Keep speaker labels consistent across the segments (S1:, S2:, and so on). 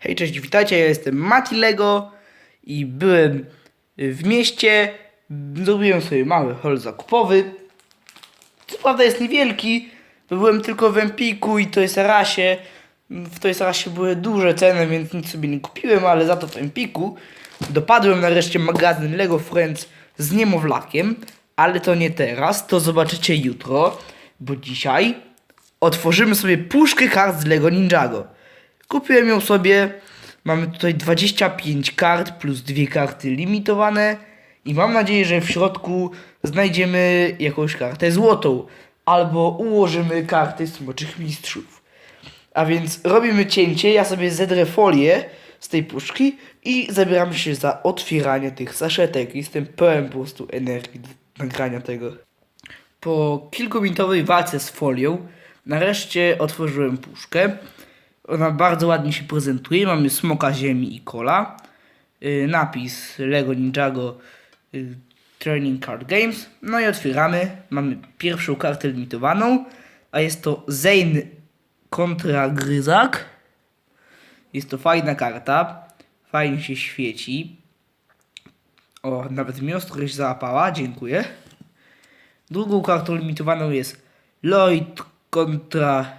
S1: Hej, cześć, witajcie, ja jestem Mati Lego i byłem w mieście, zrobiłem sobie mały hol zakupowy. Co prawda jest niewielki, bo byłem tylko w Empiku i Toys Rasie. W Toys Rasie były duże ceny, więc nic sobie nie kupiłem, ale za to w Empiku dopadłem nareszcie magazyn Lego Friends z niemowlakiem, ale to nie teraz, to zobaczycie jutro, bo dzisiaj otworzymy sobie puszkę kart z Lego Ninjago. Kupiłem ją sobie. Mamy tutaj 25 kart plus dwie karty limitowane. I mam nadzieję, że w środku znajdziemy jakąś kartę złotą. Albo ułożymy karty smoczych mistrzów. A więc robimy cięcie. Ja sobie zedrę folię z tej puszki i zabieram się za otwieranie tych saszetek. Jestem pełen po prostu energii do nagrania tego. Po kilkuminutowej walce z folią nareszcie otworzyłem puszkę. Ona bardzo ładnie się prezentuje. Mamy smoka ziemi i kola. Yy, napis Lego Ninjago yy, Training Card Games. No i otwieramy. Mamy pierwszą kartę limitowaną, a jest to Zane kontra Gryzak. Jest to fajna karta. Fajnie się świeci. O, nawet mi ostrość załapała. Dziękuję. Drugą kartą limitowaną jest Lloyd kontra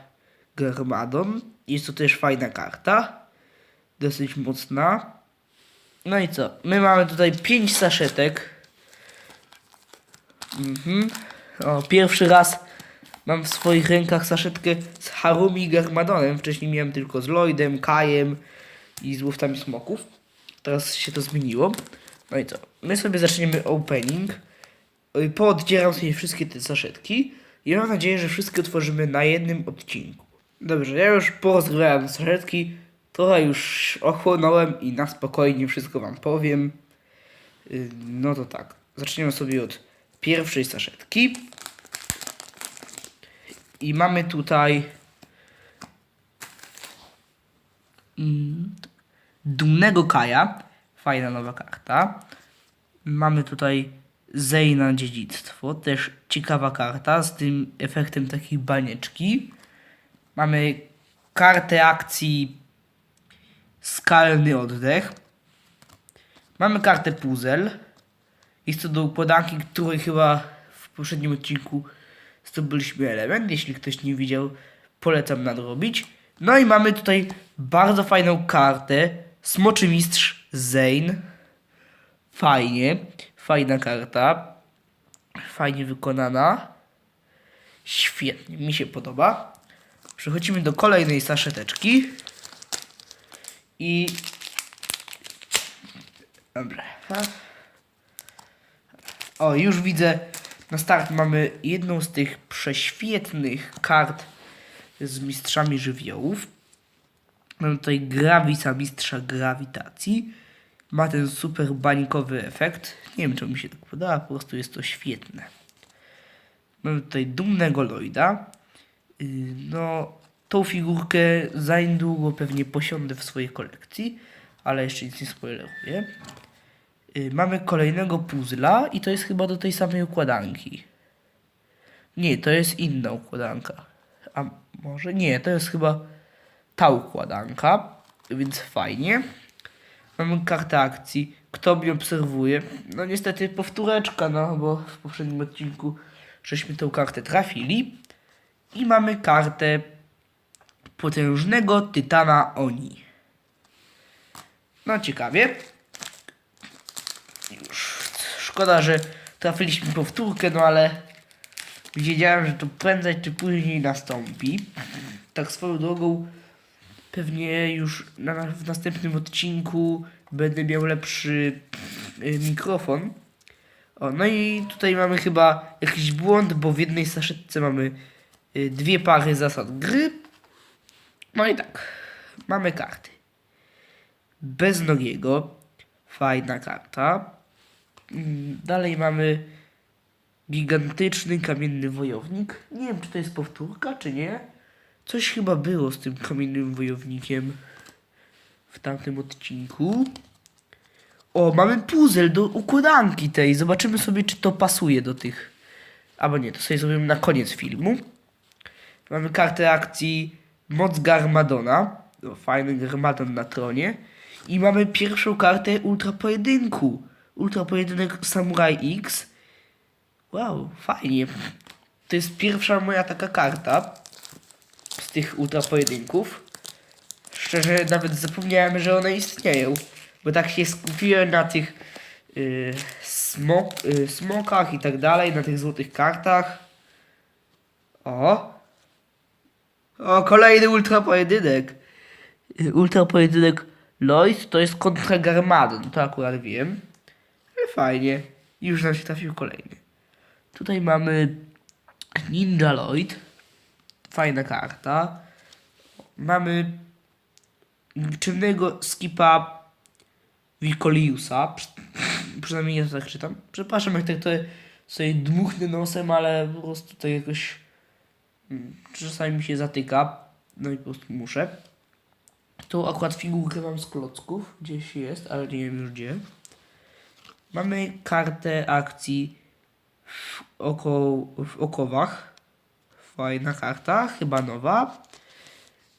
S1: Garmadon. Jest to też fajna karta. Dosyć mocna. No i co? My mamy tutaj 5 saszetek. Mhm. O, pierwszy raz mam w swoich rękach saszetkę z Harumi Garmadonem. Wcześniej miałem tylko z Lloydem, Kajem i z łowcami smoków. Teraz się to zmieniło. No i co? My sobie zaczniemy opening. Pooddzieram sobie wszystkie te saszetki i mam nadzieję, że wszystkie otworzymy na jednym odcinku. Dobrze, ja już porozgrywałem saszetki, trochę już ochłonąłem i na spokojnie wszystko wam powiem. Yy, No to tak, zaczniemy sobie od pierwszej saszetki. I mamy tutaj Dumnego Kaja, fajna nowa karta. Mamy tutaj Zejna Dziedzictwo, też ciekawa karta z tym efektem takiej banieczki. Mamy kartę akcji Skalny Oddech. Mamy kartę puzzle. Jest to do układanki, której chyba w poprzednim odcinku zdobyliśmy element. Jeśli ktoś nie widział, polecam nadrobić. No i mamy tutaj bardzo fajną kartę. Smoczy Mistrz Zane. Fajnie. Fajna karta. Fajnie wykonana. Świetnie, mi się podoba. Przechodzimy do kolejnej saszeteczki. I... Dobra. O, już widzę. Na start mamy jedną z tych prześwietnych kart z mistrzami żywiołów. Mamy tutaj Gravisa, mistrza grawitacji. Ma ten super bańkowy efekt. Nie wiem, czy mi się tak podoba, po prostu jest to świetne. Mamy tutaj dumnego Lloyda. No, tą figurkę za niedługo pewnie posiądę w swojej kolekcji, ale jeszcze nic nie spoileruję. Yy, Mamy kolejnego puzzla i to jest chyba do tej samej układanki. Nie, to jest inna układanka. A może nie, to jest chyba ta układanka, więc fajnie. Mamy kartę akcji. Kto mnie obserwuje? No niestety powtóreczka, no bo w poprzednim odcinku żeśmy tą kartę trafili. I mamy kartę potężnego Tytana Oni. No ciekawie. Już szkoda, że trafiliśmy powtórkę, no ale wiedziałem, że to prędzej czy później nastąpi. Tak swoją drogą pewnie już na, w następnym odcinku będę miał lepszy y, mikrofon. O, no i tutaj mamy chyba jakiś błąd, bo w jednej saszetce mamy dwie pary zasad gry. No i tak, mamy karty. Beznogiego, fajna karta. Mm, Dalej mamy gigantyczny kamienny wojownik. Nie wiem, czy to jest powtórka, czy nie. Coś chyba było z tym kamiennym wojownikiem w tamtym odcinku. O, mamy puzzle do układanki tej. Zobaczymy sobie, czy to pasuje do tych. Albo nie, to sobie zrobimy na koniec filmu. Mamy kartę akcji Moc Garmadona. no, fajny Garmadon na tronie. I mamy pierwszą kartę Ultra Pojedynku. Ultra Pojedynek Samurai X. Wow, fajnie. To jest pierwsza moja taka karta z tych Ultra Pojedynków. Szczerze, nawet zapomniałem, że one istnieją. Bo tak się skupiłem na tych y, smok, y, smokach i tak dalej, na tych złotych kartach. O! O, kolejny ultra pojedynek. Ultra pojedynek Lloyd to jest kontra Garmadon, to akurat wiem. Ale fajnie. Już nam się trafił kolejny. Tutaj mamy Ninja Lloyd. Fajna karta. Mamy czynnego skipa Wikoliusa. Przy- Przynajmniej ja to tak czytam. Przepraszam, jak tak to sobie dmuchnę nosem, ale po prostu to jakoś czasami mi się zatyka. No i po prostu muszę. Tu akurat figurkę mam z klocków. Gdzieś jest, ale nie wiem już gdzie. Mamy kartę akcji w, oko, w okowach. Fajna karta, chyba nowa.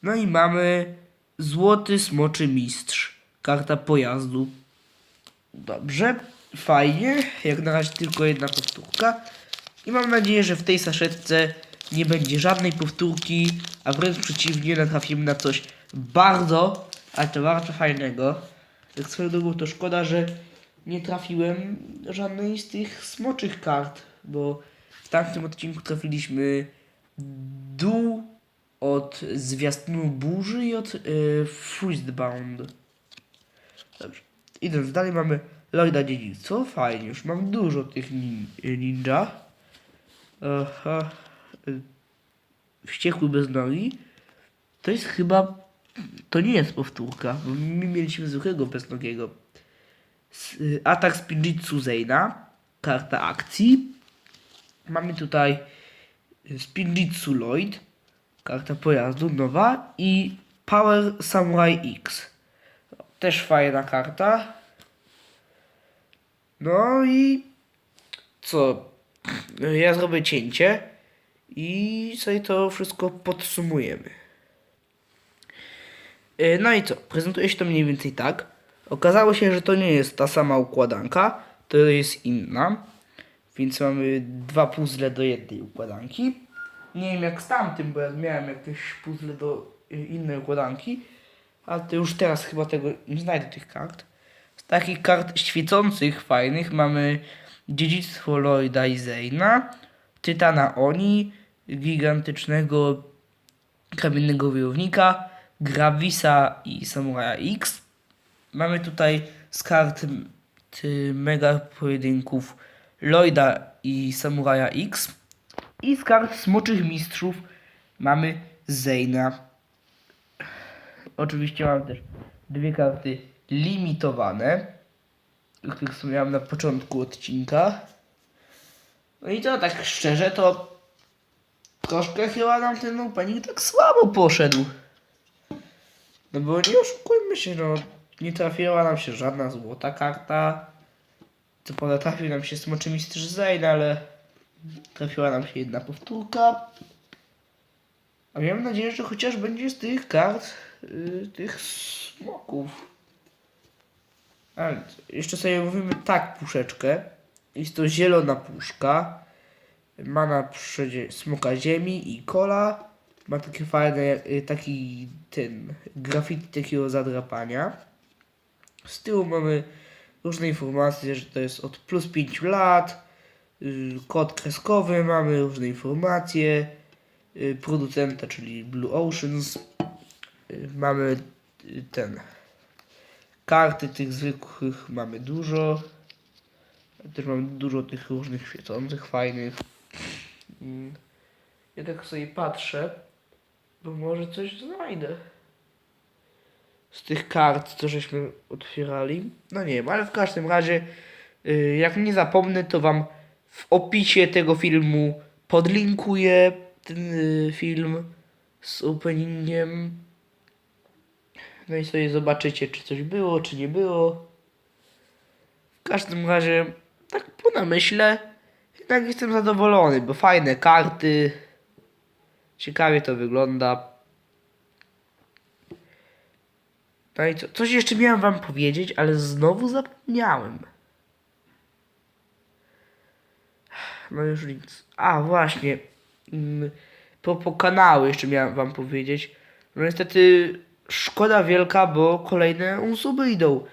S1: No i mamy Złoty Smoczy Mistrz. Karta pojazdu. Dobrze, fajnie. Jak na razie tylko jedna powtórka. I mam nadzieję, że w tej saszetce nie będzie żadnej powtórki, a wręcz przeciwnie, natrafimy na coś bardzo, ale to bardzo fajnego. Tak swoją drogą to szkoda, że nie trafiłem żadnej z tych smoczych kart, bo w tamtym odcinku trafiliśmy dół od zwiastunu burzy i od y, Frostbound. Dobrze. Idąc dalej mamy Lloyda Dziedzictwo. Fajnie, już mam dużo tych nin ninja. Aha. Y, Wściekły bez nogi. To jest chyba... To nie jest powtórka, bo my mieliśmy zwykłego beznogiego. Y, Atak Spinjitsu Zeina. Karta akcji. Mamy tutaj y, Spinjitsu Lloyd. Karta pojazdu nowa. I Power Samurai X. Też fajna karta. No i co? Ja zrobię cięcie i sobie to wszystko podsumujemy. E, No i co? Prezentuje się to mniej więcej tak. Okazało się, że to nie jest ta sama układanka, to jest inna. Więc mamy dwa puzzle do jednej układanki. Nie wiem jak z tamtym, bo ja miałem jakieś puzzle do y, innej układanki. Ale to już teraz chyba tego nie znajdę tych kart. Z takich kart świecących, fajnych mamy Dziedzictwo Lloyda i Zeyna, Tytana Oni, gigantycznego kamiennego wojownika, Gravisa i Samuraja X. Mamy tutaj z kart mega pojedynków Lloyda i Samuraja X. I z kart Smoczych Mistrzów mamy Zeyna. Oczywiście mam też dwie karty limitowane, których wspomniałem na początku odcinka. No i to tak szczerze, to troszkę chyba nam ten opening tak słabo poszedł. No bo nie oszukujmy się, no nie trafiła nam się żadna złota karta. Co prawda trafił nam się Smoczy Mistrz Zane, ale trafiła nam się jedna powtórka. A miałem nadzieję, że chociaż będzie z tych kart y, tych smoków. Ale jeszcze sobie mówimy tak puszeczkę. Jest to zielona puszka. Ma na przodzie smoka ziemi i kola. Ma takie fajne, y, taki ten graffiti takiego zadrapania. Z tyłu mamy różne informacje, że to jest od plus 5 lat. y, Kod kreskowy, mamy różne informacje. y, Producenta, czyli Blue Oceans. Mamy ten. Karty tych zwykłych mamy dużo. Też mamy dużo tych różnych świecących, fajnych. Mm. Ja tak sobie patrzę, bo może coś znajdę. Z tych kart, co żeśmy otwierali. No nie wiem, ale w każdym razie, y, jak nie zapomnę, to wam w opisie tego filmu podlinkuję ten y, film z openingiem. No i sobie zobaczycie, czy coś było, czy nie było. W każdym razie, tak po namyśle, jednak jestem zadowolony, bo fajne karty. Ciekawie to wygląda. No i co? Coś jeszcze miałem wam powiedzieć, ale znowu zapomniałem. No już nic. A, właśnie. Mm, Po, po kanały jeszcze miałem wam powiedzieć. No niestety szkoda wielka, bo kolejne osoby idą.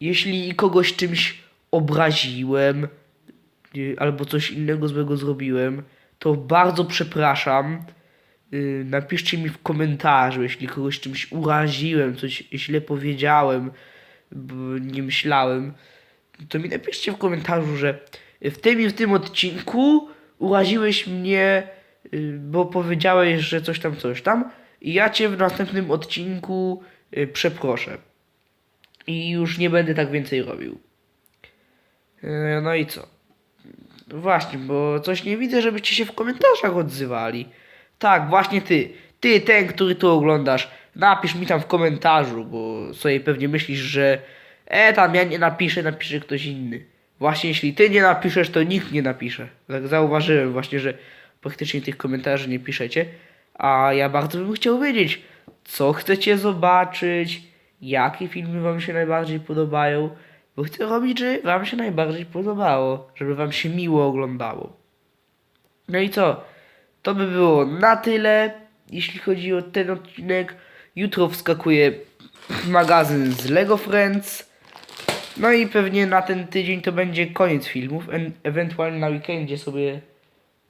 S1: Jeśli kogoś czymś obraziłem, albo coś innego złego zrobiłem, to bardzo przepraszam. Y, Napiszcie mi w komentarzu, jeśli kogoś czymś uraziłem, coś źle powiedziałem, nie myślałem, to mi napiszcie w komentarzu, że w tym i w tym odcinku uraziłeś mnie, y, bo powiedziałeś, że coś tam, coś tam i ja cię w następnym odcinku y, przeproszę. I już nie będę tak więcej robił. E, No i co? Właśnie, bo coś nie widzę, żebyście się w komentarzach odzywali. Tak, właśnie ty. Ty, ten, który tu oglądasz, napisz mi tam w komentarzu, bo sobie pewnie myślisz, że e, tam ja nie napiszę, napisze ktoś inny. Właśnie jeśli ty nie napiszesz, to nikt nie napisze. Tak zauważyłem właśnie, że praktycznie tych komentarzy nie piszecie. A ja bardzo bym chciał wiedzieć, co chcecie zobaczyć, jakie filmy wam się najbardziej podobają, bo chcę robić, żeby wam się najbardziej podobało, żeby wam się miło oglądało. No i co? To by było na tyle, jeśli chodzi o ten odcinek. Jutro wskakuje magazyn z Lego Friends. No i pewnie na ten tydzień to będzie koniec filmów. En- ewentualnie na weekendzie sobie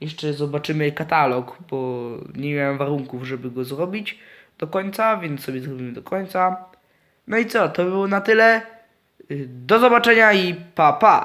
S1: jeszcze zobaczymy katalog, bo nie miałem warunków, żeby go zrobić do końca, więc sobie zrobimy do końca. No i co? To było na tyle. Do zobaczenia i pa pa!